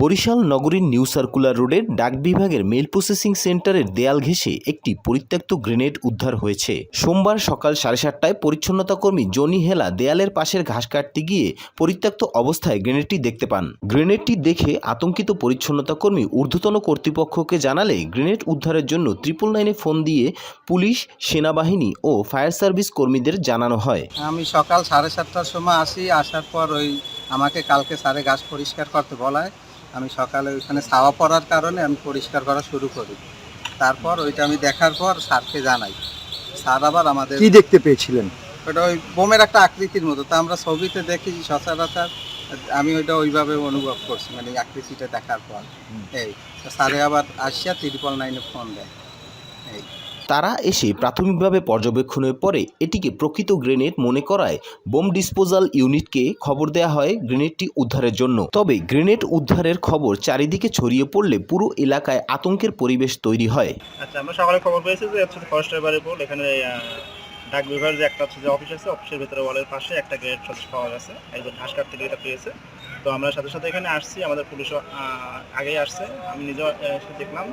বরিশাল নগরীর new circular রোডের ডাক বিভাগের মেল প্রসেসিং সেন্টারের দেয়াল ঘেঁষে একটি পরিত্যক্ত গ্রেনেড উদ্ধার হয়েছে। সোমবার সকাল সাড়ে সাতটায় পরিচ্ছন্নতা কর্মী জনি হেলা দেয়ালের পাশের ঘাস কাটতে গিয়ে পরিত্যক্ত অবস্থায় গ্রেনেডটি দেখতে পান। গ্রেনেডটি দেখে আতঙ্কিত পরিচ্ছন্নতা কর্মী ঊর্ধ্বতন কর্তৃপক্ষকে জানালে গ্রেনেড উদ্ধারের জন্য ট্রিপল নাইনে ফোন দিয়ে পুলিশ, সেনাবাহিনী ও ফায়ার সার্ভিস কর্মীদের জানানো হয়। আমি সকাল সাড়ে সাতটার সময় আসি, আসার পর ওই আমাকে কালকে সারে গাছ পরিষ্কার করতে বলায় আমি সকালে ওইখানে ছাওয়া পড়ার কারণে আমি পরিষ্কার করা শুরু করি। তারপর ওইটা আমি দেখার পর স্যারকে জানাই। স্যার আবার আমাদের কি দেখতে পেয়েছিলেন? ওটা ওই বোমের একটা আকৃতির মতো। তা আমরা ছবিতে দেখি সচরাচর আমি ওইটা ওইভাবে অনুভব করছি মানে আকৃতিটা দেখার পর। এই স্যারে আবার আসিয়া ত্রিপল নাইনে ফোন দেয়। এই। তারা এসে প্রাথমিকভাবে পর্যবেক্ষণের পরে এটিকে প্রকৃত গ্রেনেড মনে করায় বোম ডিসপোজাল ইউনিটকে খবর দেওয়া হয় গ্রেনেডটি উদ্ধারের জন্য। তবে গ্রেনেড উদ্ধারের খবর চারিদিকে ছড়িয়ে পড়লে পুরো এলাকায় আতঙ্কের পরিবেশ তৈরি হয়। আচ্ছা আমরা সকালে খবর পেয়েছি যে ফরেস্টের বাড়ি এখানে ডাক বিভাগের যে একটা যে অফিস আছে অফিসের ভিতরে ওয়ালের পাশে একটা গ্রেড হচ্ছে পাওয়া গেছে, একজন ঘাস কাটতে গিয়ে পেয়েছে। তো আমরা সাথে সাথে এখানে আসছি, আমাদের পুলিশও আগেই আসছে। আমি নিজেও দেখলাম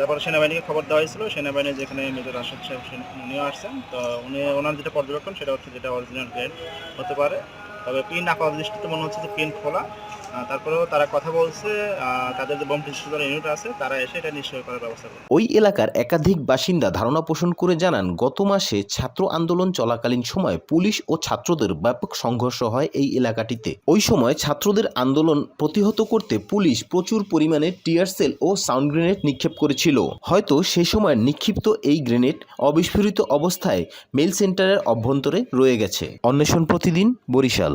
তারপরে সেনাবাহিনীকে খবর দেওয়া হয়েছিল। সেনাবাহিনী যেখানে মেজর রাশেদ সাহেব উনিও আসছেন। তো উনি ওনার যেটা পর্যবেক্ষণ, সেটা হচ্ছে যেটা অরিজিনাল গ্রেড হতে পারে। তবে পিন আপাত দৃষ্টিতে মনে হচ্ছে যে পিন খোলা। তারপরেও তারা কথা বলছে তাদের যে বম ডিস্ট্রিবিউটার ইউনিট আছে, তারা এসে এটা নিশ্চয় করার ব্যবস্থা করবে। ওই এলাকার একাধিক বাসিন্দা ধারণা পোষণ করে জানান, গত মাসে ছাত্র আন্দোলন চলাকালীন সময় পুলিশ ও ছাত্রদের ব্যাপক সংঘর্ষ হয় এই এলাকাটিতে। ওই সময় ছাত্রদের আন্দোলন প্রতিহত করতে পুলিশ প্রচুর পরিমাণে টিয়ার সেল ও সাউন্ড গ্রেনেড নিক্ষেপ করেছিল। হয়তো সে সময় নিক্ষিপ্ত এই গ্রেনেড অবিস্ফোরিত অবস্থায় মেল সেন্টারের অভ্যন্তরে রয়ে গেছে। অন্বেষণ প্রতিদিন বরিশাল।